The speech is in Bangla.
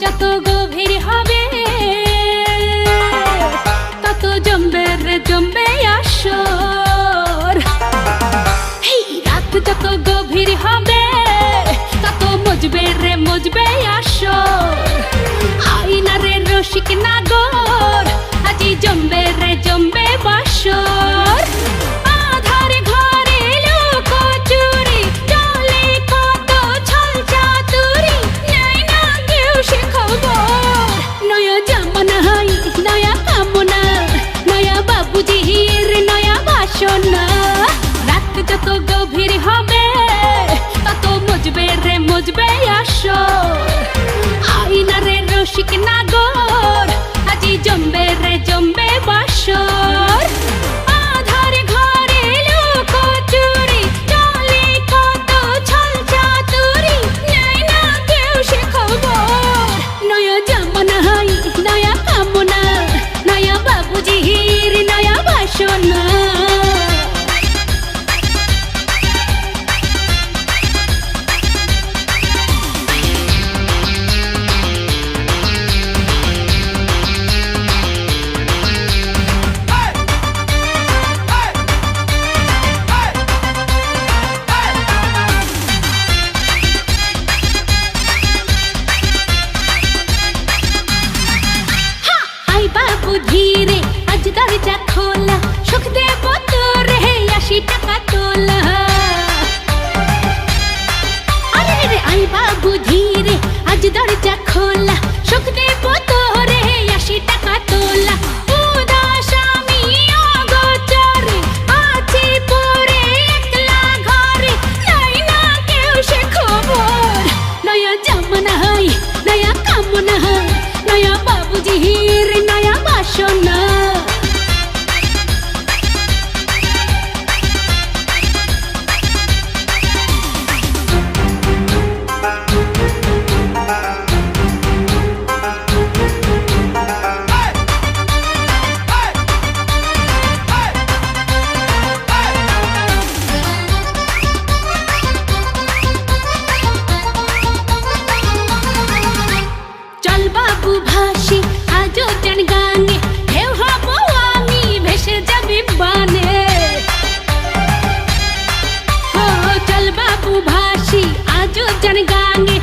যত গভীর হবে, তত জমবে রে জমবে আসর। এই রাত যত গভীর হবে, তত মজবে রে মজবে আসর। হবে, তা তো মজবে রে, মজবে আসর। আইনা রে রসিক নাগর, আজি জমবে রে জমবে বাসর। ধীরে আজ দরজা খোলা। সুখ দেব তোরে আশি টাকা তোলা আরে আই বাবু ধীরে নাচন গানে